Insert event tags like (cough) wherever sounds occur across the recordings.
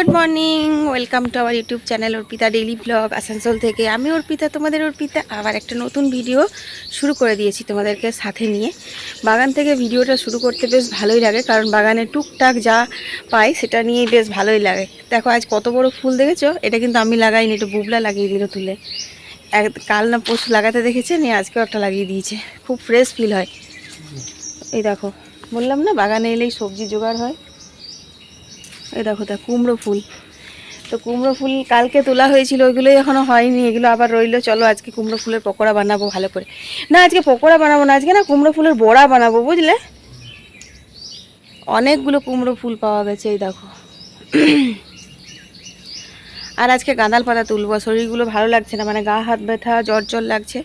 Good morning, welcome to our YouTube channel Arpita daily blog Asansol থেকে। আমি অর্পিতা, তোমাদের অর্পিতা, আবার একটা নতুন ভিডিও শুরু করে দিয়েছি তোমাদেরকে সাথে নিয়ে। বাগান থেকে ভিডিওটা শুরু করতে বেশ ভালোই লাগে, কারণ বাগানে টুকটাক যা পাই সেটা নিয়েই বেশ ভালোই লাগে। দেখো, আজ কত বড় ফুল দেখেছ? এটা কিন্তু আমি লাগাইনি একটু বুবলা লাগিয়ে দিল তুলে। এক, কাল না পরশু লাগাতে দেখেছে, নিয়ে আজকেও একটা লাগিয়ে দিয়েছে। খুব ফ্রেশ ফিল হয়। এই দেখো, বললাম না, বাগানে এলেই সবজি জোগাড় হয়। এই দেখো তা কুমড়ো ফুল। তো কুমড়ো ফুল কালকে তোলা হয়েছিল, ওইগুলোই এখনও হয়নি, এগুলো আবার রইল, চলো আজকে কুমড়ো ফুলের পকোড়া বানাবো ভালো করে। না, আজকে পকোড়া বানাবো না, আজকে না কুমড়ো ফুলের বড়া বানাবো, বুঝলে? অনেকগুলো কুমড়ো ফুল পাওয়া গেছে, এই দেখো। আর আজকে গাঁদাল পাতা তুলবো, শরীরগুলো ভালো লাগছে না মানে গা হাত ব্যথা, জ্বর জ্বর লাগছে।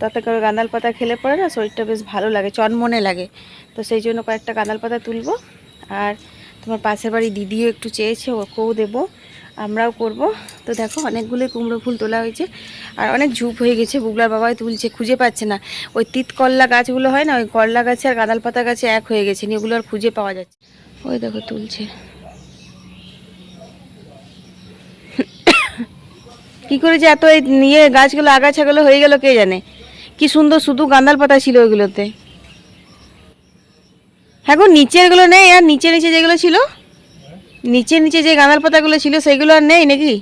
তাতে করে গাঁদাল পাতা খেলে পরে না শরীরটা বেশ ভালো লাগে, চনমনে লাগে। তো সেই জন্য কয়েকটা গাঁদাল পাতা তুলবো, আর তোমার পাশের বাড়ি দিদিও একটু চেয়েছে, ওকেও দেবো, আমরাও করব। তো দেখো অনেকগুলো কুমড়ো ফুল তোলা হয়েছে, আর অনেক ঝুপ হয়ে গেছে, বুগলার বাবাই তুলছে, খুঁজে পাচ্ছে না। ওই তিত করলা গাছগুলো হয় না, ওই করলা গাছে আর গাঁদাল পাতা গাছে এক হয়ে গেছে, নিয়ে ওগুলো আর খুঁজে পাওয়া যাচ্ছে ওই দেখো, তুলছে। কি করে যে এত এই নিয়ে গাছগুলো, আগাছাগুলো হয়ে গেল কে জানে? কি সুন্দর শুধু গাঁদাল পাতা ছিল ওইগুলোতে। গো নিচেরগুলো নেই, আর নিচে নিচে যেগুলো ছিল? নিচে নিচে যে গাঁদাল পাতাগুলো ছিল, সেগুলো আর নেই নাকি?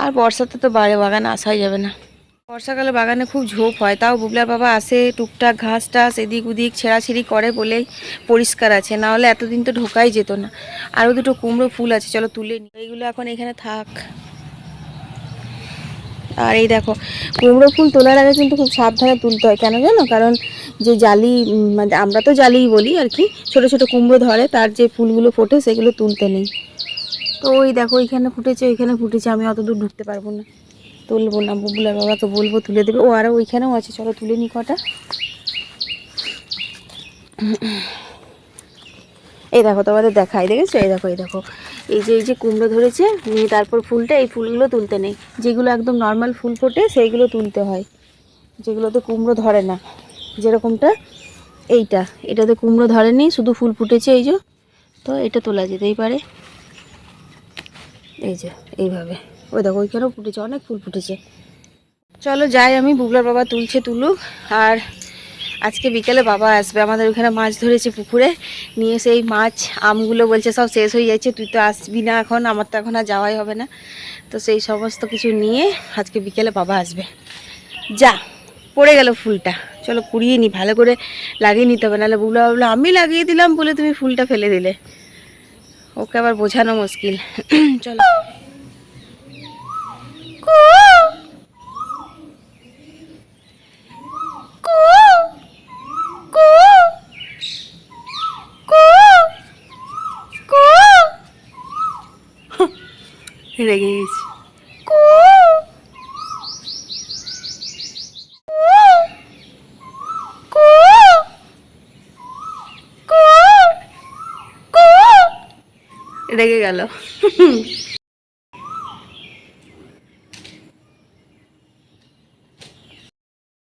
আর বর্ষাতে তো বাড়ি বাগানে আসাই যাবে না। বর্ষাকালে বাগানে খুব ঝোপ হয়, তাও বুবলার বাবা আসে, টুকটাক ঘাস টাস এদিক ওদিক ছেঁড়াছিড়ি করে বলেই পরিষ্কার আছে, না হলে এতদিন তো ঢোকাই যেত না। আরও দুটো কুমড়ো ফুল আছে, চলো তুলে নিই এইগুলো এখন এখানে থাক। আর এই দেখো কুমড়ো ফুল তোলার আগে কিন্তু খুব সাবধানে তুলতে হয়। কেন জানো? কারণ যে জালি মানে আমরা তো জালিই বলি আর কি, ছোট ছোট কুমড়ো ধরে, তার যে ফুলগুলো ফোটে সেগুলো তুলতে নেই। তো ওই দেখো ওইখানে ফুটেছে ওইখানে ফুটেছে, আমি অত দূর ঢুকতে পারব না। তুলবো না, বুবুলার বাবাকে বলব তুলে দেবে। ও আরও ওইখানেও আছে, চলো তুলে নি কটা। এই দেখো, তোমাদের দেখাই, দেখেছ? এই দেখো এই দেখো। এই যে এই যে কুমড়ো ধরেছে, নিয়ে তারপর ফুলটা, এই ফুলগুলো তুলতে নেই। যেগুলো একদম নর্মাল ফুল ফোটে, সেইগুলো তুলতে হয়। যেগুলোতে কুমড়ো ধরে না। যেরকমটা এইটা। এটাতে কুমড়ো ধরেনি, শুধু ফুল ফুটেছে এই যে। তো এটা তোলা যেতেই পারে। এই যে, এইভাবে। ওই দেখো, ওইখানেও ফুটেছে, অনেক ফুল ফুটেছে। চলো যাই আমি বুবলার বাবা তুলছে, তুলুক। আর আজকে বিকেলে বাবা আসবে, আমাদের ওখানে মাছ ধরেছে পুকুরে, নিয়ে সেই মাছ, আমগুলো বলছে সব শেষ হয়ে যাচ্ছে, তুই তো আসবি না এখন, আমার তো এখন আর যাওয়াই হবে না। তো সেই সমস্ত কিছু নিয়ে আজকে বিকেলে বাবা আসবে। যা, পড়ে গেল ফুলটা, চলো কুড়িয়ে নি, ভালো করে লাগিয়ে নিতে হবে, নাহলে বুবলা ভাবলো আমি লাগিয়ে দিলাম বলে তুমি ফুলটা ফেলে দিলে। ওকে আবার বোঝানো মুশকিল। (clears throat) চলো। রেগে গেছি। রেগে গেল।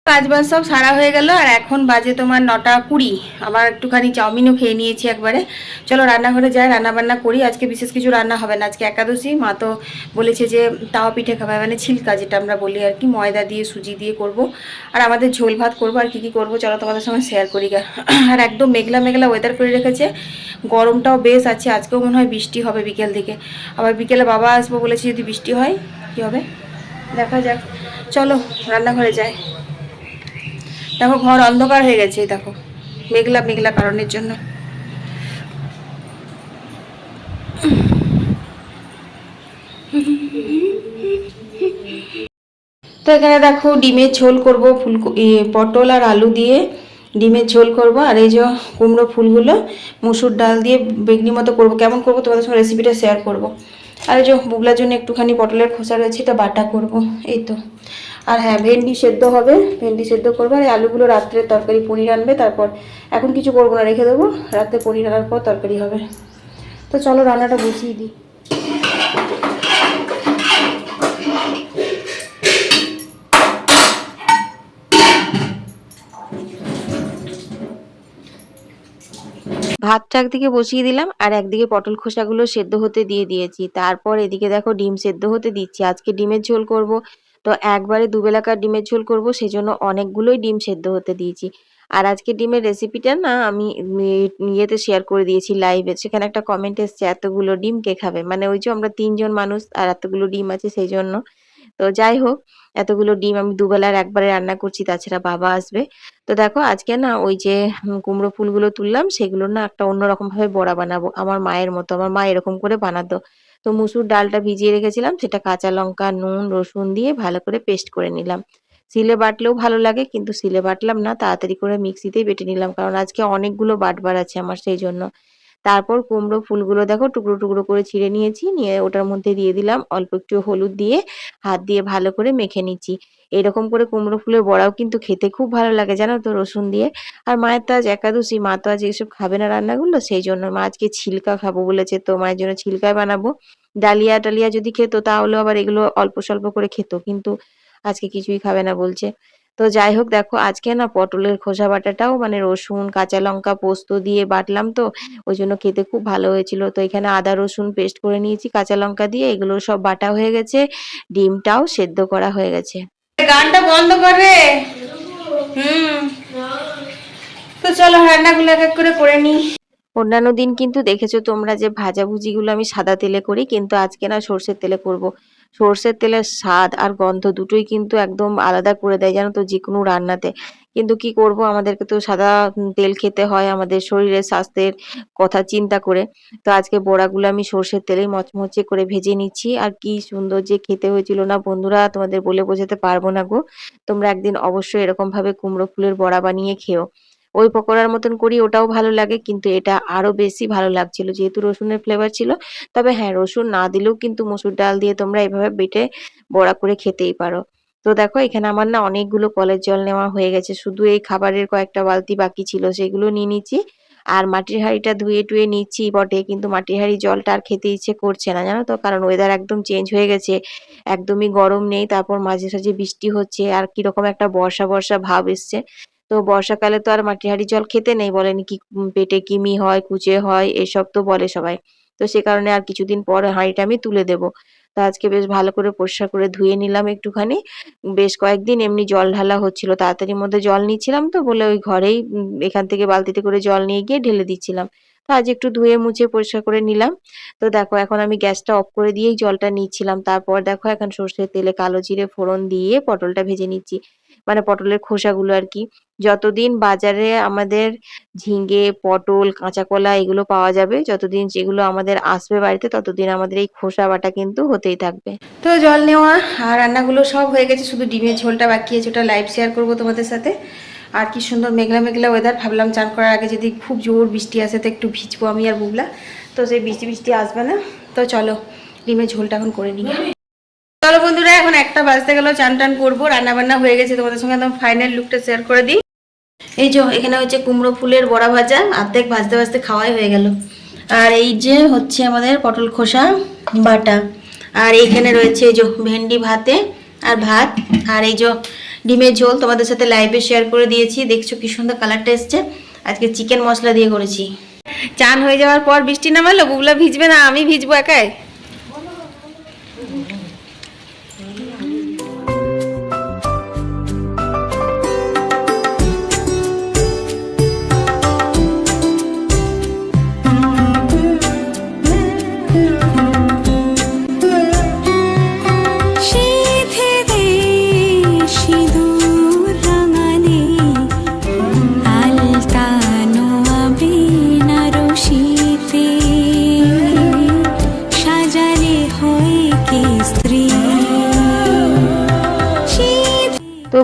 কাজ বাজ সব সারা হয়ে গেল আর এখন বাজে তোমার নটা কুড়ি। আবার একটুখানি চাউমিনও খেয়ে নিয়েছি একবারে। চলো রান্নাঘরে যাই রান্না বান্না করি। আজকে বিশেষ কিছু রান্না হবে না। আজকে একাদশী। মা তো বলেছে যে তাওয়া পিঠে খাবে মানে ছিলকা যেটা আমরা বলি আর কি। ময়দা দিয়ে, সুজি দিয়ে করব। আর আমাদের ঝোল ভাত করব আর কি কি করব চলো তোমাদের সঙ্গে শেয়ার করি। আর একদম মেঘলা মেঘলা ওয়েদার করে রেখেছে। গরমটাও বেশ আছে। আজকেও মনে হয় বৃষ্টি হবে বিকেল দিকে। আবার বিকেলে বাবা আসব বলেছে যদি বৃষ্টি হয়, কি হবে? দেখা যাক। চলো রান্নাঘরে যাই। দেখো, ঘর অন্ধকার হয়ে গেছে দেখো। মেঘলা মেঘলা কারণের জন্য। তো এখানে দেখো, ডিমের ঝোল করব ফুল পটল আর আলু দিয়ে। ডিমের ঝোল করব, আর এই যে কুমড়ো ফুলগুলো, মুসুর ডাল দিয়ে বেগনি মতো করব। কেমন করব তোমাদের সঙ্গে রেসিপিটা শেয়ার করব। আর যে বুগলার জন্য একটুখানি পটলের খোসা রয়েছে, এটা বাটা করব, এই তো। আর হ্যাঁ ভেন্ডি সেদ্ধ হবে, ভেন্ডি সেদ্ধ করব, আর এই আলুগুলো রাত্রে তরকারি পনির আনবে, তারপর এখন কিছু করব না, রেখে দেবো, রাত্রে পনির আনার পর তরকারি হবে। তো চলো রান্নাটা বুঝিয়ে দিই। ভাতটা একদিকে বসিয়ে দিলাম আর একদিকে পটল খোসাগুলো সেদ্ধ হতে দিয়ে দিয়েছি। তারপর এদিকে দেখো ডিম সেদ্ধ হতে দিচ্ছি। আজকে ডিমের ঝোল করব। তো একবারে দুবেলাকার ডিমের ঝোল করব, সেজন্য অনেকগুলোই ডিম সেদ্ধ হতে দিয়েছি। আর আজকে ডিমের রেসিপিটা না আমি ইয়েতে শেয়ার করে দিয়েছি লাইভে সেখানে একটা কমেন্ট এসছে, এতগুলো ডিম কে খাবে? মানে ওই যে আমরা তিনজন মানুষ আর এতগুলো ডিম আছে, সেই জন্য তো যাই হোক, এতগুলো ডিম আমি দুবেলার একবারে রান্না করছি, তাছাড়া বাবা আসবে। তো দেখো, আজকে না ওই যে কুমড়ো ফুলগুলো তুললাম, সেগুলো না একটা অন্যরকম ভাবে বড়া বানাবো। আমার মায়ের মতো, আমার মা এরকম করে বানাতো। তো মুসুর ডালটা ভিজিয়ে রেখেছিলাম, সেটা কাঁচা লঙ্কা, নুন, রসুন দিয়ে ভালো করে পেস্ট করে নিলাম। সিলে বাটলেও ভালো লাগে, কিন্তু সিলে বাটলাম না, তাড়াতাড়ি করে মিক্সিতেই বেটে নিলাম, কারণ আজকে অনেকগুলো বাটবার আছে আমার, সেই জন্য। তারপর কুমড়ো ফুলগুলো দেখো টুকরো টুকরো করে ছিঁড়ে নিয়েছি, নিয়ে ওটার মধ্যে দিয়ে দিলাম অল্প একটু হলুদ দিয়ে, হাত দিয়ে ভালো করে মেখে নিচ্ছি। এরকম করে কুমড়ো ফুলের বড়াও কিন্তু খেতে খুব ভালো লাগে, জানো তো, রসুন দিয়ে। আর মায়ের তো আজ একাদশী, মা তো আজ এসব খাবে না রান্নাগুলো, সেই জন্য মা আজকে ছিলকা খাব বলেছে, তো মায়ের জন্য ছিলকায় বানাবো। ডালিয়া টালিয়া যদি খেতো তাহলে আবার এগুলো অল্প স্বল্প করে খেত, কিন্তু আজকে কিছুই খাবে না বলছে। তো যাই হোক দেখো আজকে না পটলের খোসা বাটাটাও মানে রসুন কাঁচা লঙ্কা পোস্ত দিয়ে বাটলাম তো ওই জন্য খেতে খুব ভালো হয়েছিল। তো এখানে আদা রসুন পেস্ট করে নিয়েছি কাঁচা লঙ্কা দিয়ে এগুলো সব বাটা হয়ে গেছে ডিমটাও সেদ্ধ করা হয়ে গেছে। গানটা বন্ধ করে হুম। তো চলো রান্নাগুলো এক এক করে করে নি অন্যান্য দিন কিন্তু দেখেছ তোমরা যে ভাজাভুজিগুলো আমি সাদা তেলে করি কিন্তু আজকে না সর্ষের তেলে করব। সর্ষের তেলের স্বাদ আর গন্ধ দুটোই কিন্তু একদম আলাদা করে দেয়, জানো তো যে কোনো রান্নাতে। কিন্তু কি করব, আমাদেরকে তো সাদা তেল খেতে হয়, আমাদের শরীরের স্বাস্থ্যের কথা চিন্তা করে। তো আজকে বড়াগুলো আমি সর্ষের তেলেই মচমচে করে ভেজে নিচ্ছি। আর কি সুন্দর যে খেতে হয়েছিল না, বন্ধুরা, তোমাদের বলে বোঝাতে পারব না গো। তোমরা একদিন অবশ্যই এরকম ভাবে কুমড়ো ফুলের বড়া বানিয়ে খেও। ওই পকোড়ার মতন করি, ওটাও ভালো লাগে। কিন্তু এটা আরও বেশি ভালো লাগছিল। যেহেতু রসুনের ফ্লেভার ছিল, তবে হ্যাঁ রসুন না দিলেও কিন্তু মসুর ডাল দিয়ে তোমরা এভাবে বেটে বড়া করে খেতেই পারো। তো দেখো, এখানে আমার না অনেকগুলো কলের জল নেওয়া হয়ে গেছে। শুধু এই খাবারের কয়েকটা বালতি বাকি ছিল, সেগুলো নিয়ে নিচ্ছি। আর মাটির হাঁড়িটা ধুয়ে টুয়ে নিচ্ছি বটে, কিন্তু মাটির হাঁড়ি জলটা আর খেতে ইচ্ছে করছে না, জানো তো? কারণ ওয়েদার একদম চেঞ্জ হয়ে গেছে, একদমই গরম নেই, তারপর মাঝে সাঝে বৃষ্টি হচ্ছে, আর কীরকম একটা বর্ষা বর্ষা ভাব এসছে। তো বর্ষাকালে তো আর মাটির হাঁড়ির জল খেতে নেই, বলেন কি পেটে কিমি হয়, কুচে হয়, এসব তো বলে সবাই। তো সে কারণে আর কিছুদিন পর হাঁড়িটা আমি তুলে দেব। তো আজকে বেশ ভালো করে পরিষ্কার করে ধুয়ে নিলাম একটুখানি। বেশ কয়েকদিন এমনি জল ঢালা হচ্ছিল, তাড়াতাড়ির মধ্যে জল নিচ্ছিলাম তো, বলে ওই ঘরেই এখান থেকে বালতিতে করে জল নিয়ে গিয়ে ঢেলে দিচ্ছিলাম। তো আজ একটু ধুয়ে মুছে পরিষ্কার করে নিলাম। তো দেখো এখন আমি গ্যাসটা অফ করে দিয়েই জলটা নিচ্ছিলাম। তারপর দেখো এখন সর্ষের তেলে কালো জিরে ফোড়ন দিয়ে পটলটা ভেজে নিচ্ছি। মানে পটলের খোসাগুলো আর কি যতদিন বাজারে আমাদের ঝিঙ্গে পটল কাঁচা কলা এগুলো পাওয়া যাবে, যতদিন যেগুলো আমাদের আসবে বাড়িতে, ততদিন আমাদের এই খোসা বাটা কিন্তু হতেই থাকবে। তো জল নেওয়া আর রান্নাগুলো সব হয়ে গেছে, শুধু ডিমের ঝোলটা বাকি আছে, ওটা লাইভ শেয়ার করব তোমাদের সাথে। আর কি সুন্দর মেঘলা মেঘলা ওয়েদার ভাবলাম চান করার আগে যদি খুব জোর বৃষ্টি আসে তো একটু ভিজবো আমি আর বুবলা। তো সেই বৃষ্টি বৃষ্টি আসবে না, তো চলো ডিমের ঝোলটা এখন করে নিই। চলো বন্ধুরা, এখন একটা বাজতে গেল, চান টান করব রান্না বান্না হয়ে গেছে, তোমাদের সঙ্গে একদম ফাইনাল লুকটা শেয়ার করে দিই। এই যে এখানে হচ্ছে কুমড়ো ফুলের বড়া ভাজা, অর্ধেক ভাজতে ভাজতে খাওয়াই হয়ে গেল। আর এই যে হচ্ছে আমাদের পটল খোসা বাটা, আর এইখানে রয়েছে এই যে ভেন্ডি ভাতে আর ভাত, আর এই যে ডিমের ঝোল তোমাদের সাথে লাইভে শেয়ার করে দিয়েছি, দেখছ কি সুন্দর কালারটা এসছে। আজকে চিকেন মশলা দিয়ে করেছি। চান হয়ে যাওয়ার পর বৃষ্টি নামালো, বুবলা ভিজবে না, আমি ভিজবো একাই।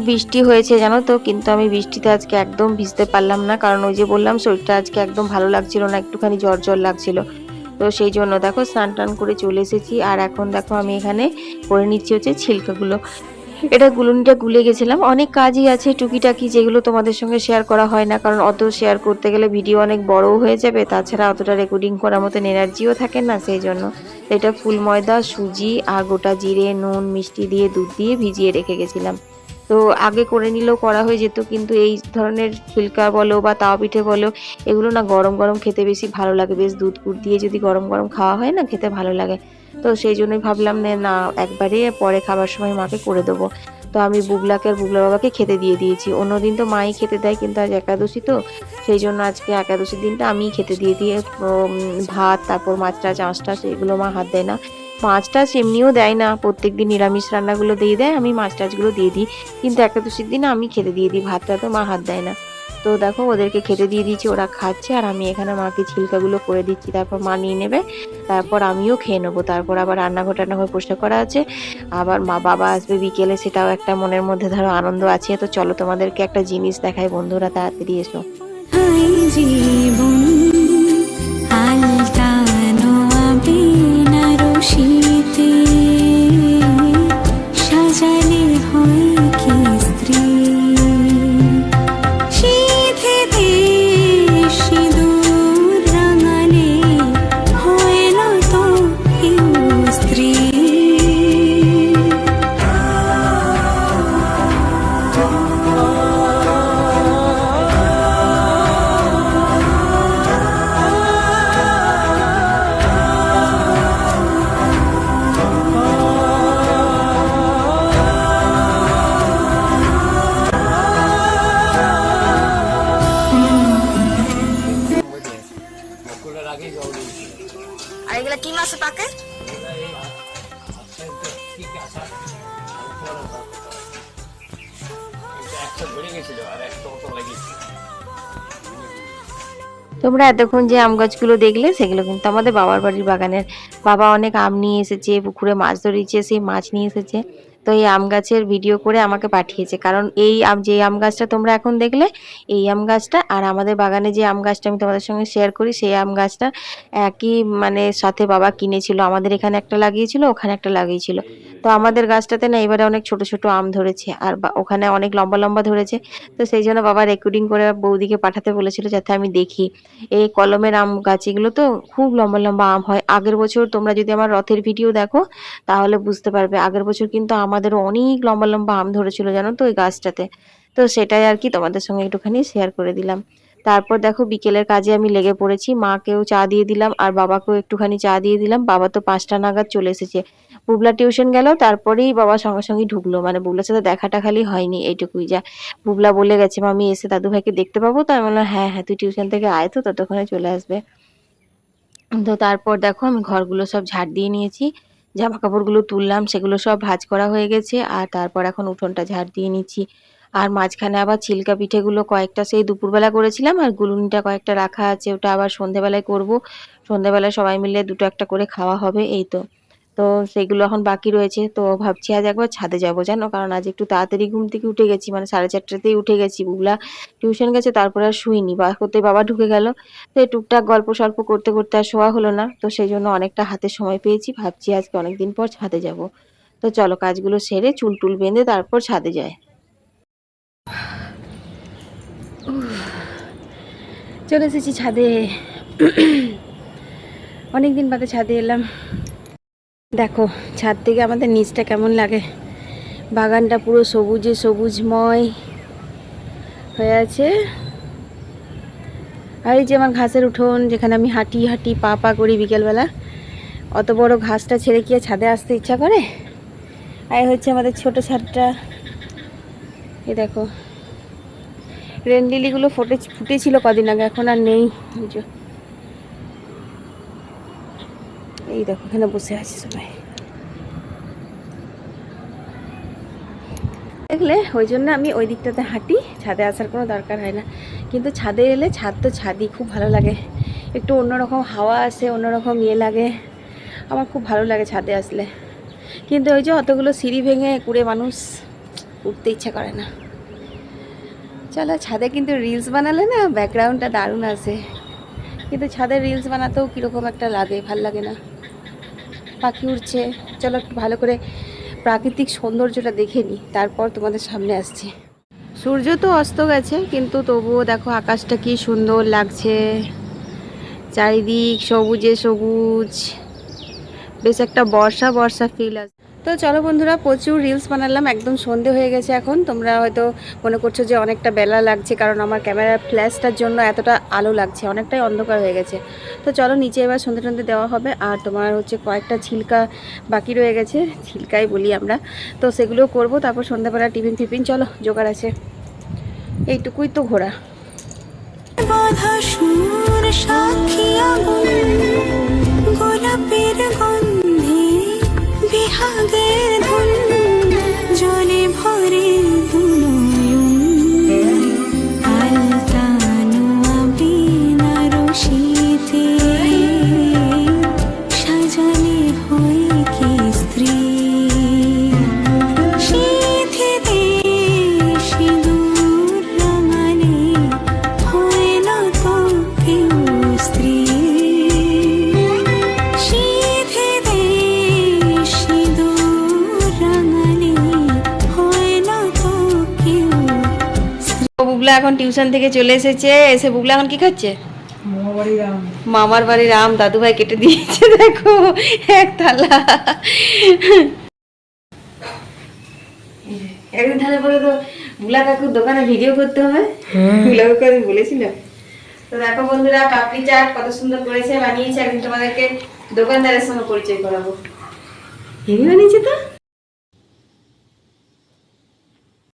বৃষ্টি হয়েছে, জানো তো? কিন্তু আমি বৃষ্টিতে আজকে একদম ভিজতে পারলাম না। কারণ ওই যে বললাম, শরীরটা আজকে একদম ভালো লাগছিল না, একটুখানি জ্বর জ্বর লাগছিল। তো সেই জন্য দেখো, স্নান টান করে চলে এসেছি। আর এখন দেখো, আমি এখানে করে নিচ্ছি হচ্ছে ছিলকাগুলো। এটা গুলুনিটা গুলে গেছিলাম। অনেক কাজই আছে টুকিটাকি, যেগুলো তোমাদের সঙ্গে শেয়ার করা হয় না। কারণ অত শেয়ার করতে গেলে ভিডিও অনেক বড়ও হয়ে যাবে। তাছাড়া অতটা রেকর্ডিং করার মতন এনার্জিও থাকে না, সেই জন্য। এটা ফুল ময়দা, সুজি, আর গোটা জিরে, নুন, মিষ্টি দিয়ে, দুধ দিয়ে ভিজিয়ে রেখে গেছিলাম। তো আগে করে নিলেও করা হয়ে যেত, কিন্তু এই ধরনের ফুলকা বলো বা তাওয়া পিঠে বলো, এগুলো না গরম গরম খেতে বেশি ভালো লাগে। বেশ দুধ কুট দিয়ে যদি গরম গরম খাওয়া হয় না, খেতে ভালো লাগে। তো সেই জন্যই ভাবলাম না, একবারে পরে খাবার সময় মাকে করে দেবো। তো আমি বুবলাকে আর বুবলা বাবাকে খেতে দিয়ে দিয়েছি। অন্যদিন তো মাই খেতে দেয়, কিন্তু আজ একাদশী তো, সেই জন্য আজকে একাদশীর দিনটা আমিই খেতে দিয়ে দিয়ে ভাত, তারপর মাছ টাছ, আঁশ টাছ, এগুলো মা হাত দেয় না। মাছ টাছ এমনিও দেয় না। প্রত্যেক দিন নিরামিষ রান্নাগুলো দিয়ে দেয়, আমি মাছ টাছগুলো দিয়ে দিই। কিন্তু একাদশীর দিন আমি খেতে দিয়ে দিই, ভাতটা তো মা হাত দেয় না। তো দেখো, ওদেরকে খেতে দিয়ে দিয়েছি, ওরা খাচ্ছে, আর আমি এখানে মাকে ছিলকাগুলো করে দিচ্ছি। তারপর মা নিয়ে নেবে, তারপর আমিও খেয়ে নেব। তারপর আবার রান্নাঘর টান্নাঘর পরিষ্কার করা আছে। আবার মা বাবা আসবে বিকেলে, সেটাও একটা মনের মধ্যে ধরো আনন্দ আছে। তো চলো তোমাদেরকে একটা জিনিস দেখাই বন্ধুরা, তাড়াতাড়ি এসো। জীবন। তোমরা এতক্ষণ যে আম গাছগুলো দেখলে, সেগুলো কিন্তু আমাদের বাবার বাড়ির বাগানের বাবা অনেক আম নিয়ে এসেছে, পুকুরে মাছ ধরিয়েছে সেই মাছ নিয়ে এসেছে। তো এই আম গাছের ভিডিও করে আমাকে পাঠিয়েছে। কারণ এই আম, যে আম গাছটা তোমরা এখন দেখলে, এই আম গাছটা আর আমাদের বাগানে যে আম গাছটা আমি তোমাদের সঙ্গে শেয়ার করি, সেই আম গাছটা একই মানে সাথে বাবা কিনেছিল। আমাদের এখানে একটা লাগিয়েছিল, ওখানে একটা লাগিয়েছিল। তো আমাদের গাছটাতে না এবারে অনেক ছোট ছোট আম ধরেছে আর ওখানে অনেক লম্বা লম্বা ধরেছে। তো সেই জন্য বাবা রেকর্ডিং করে বৌদিকে পাঠাতে বলেছিল যাতে আমি দেখি। এই কলমের আম গাছ এগুলো তো খুব লম্বা লম্বা আম হয়। আগের বছর তোমরা যদি আমার রথের ভিডিও দেখো, তাহলে বুঝতে পারবে। আগের বছর কিন্তু আমাদের অনেক লম্বা লম্বা আম ধরেছিল, জানো তো, ওই গাছটাতে। তো সেটাই আর কি তোমাদের সঙ্গে একটুখানি শেয়ার করে দিলাম। তারপর দেখো বিকেলের কাজে আমি লেগে পড়েছি, মাকেও চা দিয়ে দিলাম আর বাবাকেও একটুখানি চা দিয়ে দিলাম। বাবা তো পাঁচটা নাগাদ চলে এসেছে। বুবলা টিউশন গেল, তারপরেই বাবা সঙ্গে সঙ্গে ঢুকলো। মানে বুবলার সাথে দেখাটা খালি হয়নি, এইটুকুই যা। বুবলা বলে গেছে, মামি, এসে দাদু ভাইকে দেখতে পাবো তো? আমি বললাম হ্যাঁ হ্যাঁ তুই টিউশন থেকে আয় তো, ততক্ষণে চলে আসবে। তো তারপর দেখো আমি ঘরগুলো সব ঝাড় দিয়ে নিয়েছি। জামা কাপড়গুলো তুললাম, সেগুলো সব ভাজ করা হয়ে গেছে আর তারপর এখন উঠোনটা ঝাড় দিয়ে নিচ্ছি। আর মাঝখানে আবার ছিলকা পিঠেগুলো কয়েকটা সেই দুপুরবেলা করেছিলাম আর গুলুনিটা কয়েকটা রাখা আছে, ওটা আবার সন্ধেবেলায় করব। সন্ধেবেলায় সবাই মিলে দুটো একটা করে খাওয়া হবে, এই তো। তো সেগুলো এখন বাকি রয়েছে। তো ভাবছি আজ একবার ছাদে যাব, জানো? কারণ আজ একটু তাড়াতাড়ি ঘুম থেকে উঠে গেছি মানে সাড়ে চারটাতেই উঠে গেছি। বুবলা টিউশন গেছে, তারপরে আর শুইনি। বা করতে বাবা ঢুকে গেল। তো এই টুকটাক গল্প সল্প করতে করতে আর শোয়া হলো না। তো সেই জন্য অনেকটা হাতে সময় পেয়েছি। ভাবছি আজকে অনেকদিন পর ছাদে যাব। তো চলো কাজগুলো সেরে চুল টুল বেঁধে তারপর ছাদে যায় চলে এসেছি ছাদে। অনেক দিন বাদে ছাদে এলাম। দেখো, ছাদ থেকে আমাদের নিচটা কেমন লাগে? বাগানটা পুরো সবুজে সবুজময় হয়ে আছে। আর এই যে আমার ঘাসের উঠোন, যেখানে আমি হাঁটি হাঁটি পা পা করি বিকেলবেলা, অত বড় ঘাসটা ছেড়ে কি ছাদে আসতে ইচ্ছা করে? আর হচ্ছে আমাদের ছোট ছাদটা। এই দেখো রেন্ডিলিগুলো ফুটে ফুটেছিল কদিন আগে, এখন আর নেই। এই। দেখো, এখানে বসে আছি সবাই। দেখলে, ওই জন্য আমি ওই দিকটাতে হাঁটি, ছাদে আসার কোনো দরকার হয় না। কিন্তু ছাদে এলে ছাদ তো ছাদই, খুব ভালো লাগে। একটু অন্যরকম হাওয়া আসে, অন্যরকম ইয়ে লাগে। আমার খুব ভালো লাগে ছাদে আসলে। কিন্তু ওই যে অতগুলো সিঁড়ি ভেঙে কুড়ে মানুষ উঠতে ইচ্ছা করে না। চলো, ছাদে কিন্তু রিলস বানালে না ব্যাকগ্রাউন্ডটা দারুণ আছে কিন্তু ছাদে রিলস বানাতেও কীরকম একটা লাগে, ভালো লাগে না। পাখি উঠছে চলো একটু ভালো করে প্রাকৃতিক সৌন্দর্যটা দেখে নিই তারপর তোমাদের সামনে আসছি। সূর্য তো অস্ত গেছে, কিন্তু তবুও দেখো আকাশটা কি সুন্দর লাগছে। চারিদিক সবুজে সবুজ। বেশ একটা বর্ষা বর্ষা ফিল আছে তো চলো বন্ধুরা, প্রচুর রিলস বানালাম, একদম সন্ধে হয়ে গেছে এখন। তোমরা হয়তো মনে করছ যে অনেকটা বেলা লাগছে, কারণ আমার ক্যামেরার ফ্ল্যাশটার জন্য এতটা আলো লাগছে, অনেকটাই অন্ধকার হয়ে গেছে। তো চলো নিচে এবার সন্ধে টন্ধে দেওয়া হবে, আর তোমার হচ্ছে কয়েকটা ছিলকা বাকি রয়ে গেছে ছিলকাই বলি আমরা। তো সেগুলো করব, তারপর সন্ধ্যাবেলা টিফিন ফিফিন, চলো, জোগাড় আছে। এইটুকুই তো ঘোরা। সাক্ষী again. বুবলা এখন টিউশন থেকে চলে এসেছে এসে বুবলা এখন কি খাচ্ছে? মামার বাড়ির আম দাদু ভাই কেটে দিয়েছে দেখো এক থালা। একদিন তাহলে বলে তো বুলা কাকুর দোকানে ভিডিও করতে হবে? বুলা কাকু আমি বলেছিলাম তো দেখো বন্ধুরা পাপড়ি চাট কত সুন্দর করেছে বানিয়েছে একদিন তোমাদেরকে দোকানদারের সঙ্গে পরিচয় করাবো। হেভি বানিয়েছে তো?